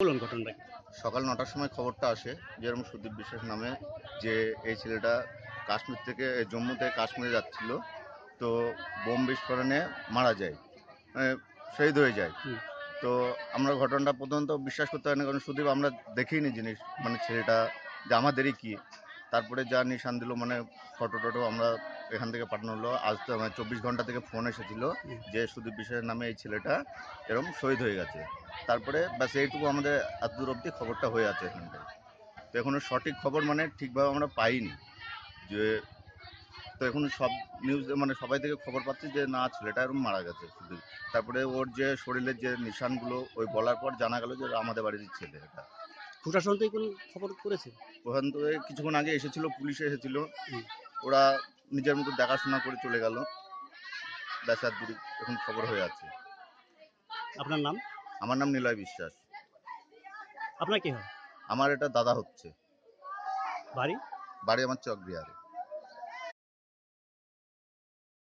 বলুন ঘটনাটা সকাল নটার সময় খবরটা আসে যেরকম সুদীপ বিশ্বাস নামে যে এই ছেলেটা কাশ্মীর থেকে জম্মু থেকে কাশ্মীরে যাচ্ছিল তো বোম বিস্ফোরণে মারা যায় মানে শহীদ হয়ে যায়। হুম। তো আমরা ঘটনাটা প্রথমত বিশ্বাস করতে পারি না কারণ সুদীপ আমরা দেখিনি জিনিস মানে ছেলেটা যে আমাদেরই কি। তারপরে যা নিশান দিল মানে ফটো টটো আমরা এখান থেকে পাঠানো হলো। আজ তো মানে চব্বিশ ঘণ্টা থেকে ফোন এসেছিল যে সুদীপ বিশ্বাসের নামে এই ছেলেটা এরকম শহীদ হয়ে গেছে। তারপরে ব্যাস এইটুকু আমাদের এত দূর অবধি খবরটা হয়ে আছে এখানটায় তো এখনও সঠিক খবর মানে ঠিকভাবে আমরা পাইনি। যে তো এখন সব নিউজ মানে সবাই থেকে খবর পাচ্ছি যে না, ছেলেটা এরকম মারা গেছে শুধু তারপরে ওর যে শরীরের যে নিশানগুলো, ওই বলার পর জানা গেল যে আমাদের বাড়ির ছেলে এটা। প্রশাসন থেকে কোনো খবর করেছে? প্রশাসন তো কিছুক্ষণ আগে এসেছিল পুলিশ এসেছিল। হুম। ওরা নিজের মতো দেখাশোনা করে চলে গেল। ব্যাস আর দূর এখন খবর হয়ে আছে। আপনার নাম? আমার নাম নিলয় বিশ্বাস। আপনার কি হয়? আমার এটা দাদা হচ্ছে। বাড়ি? বাড়ি আমার চক বিহারে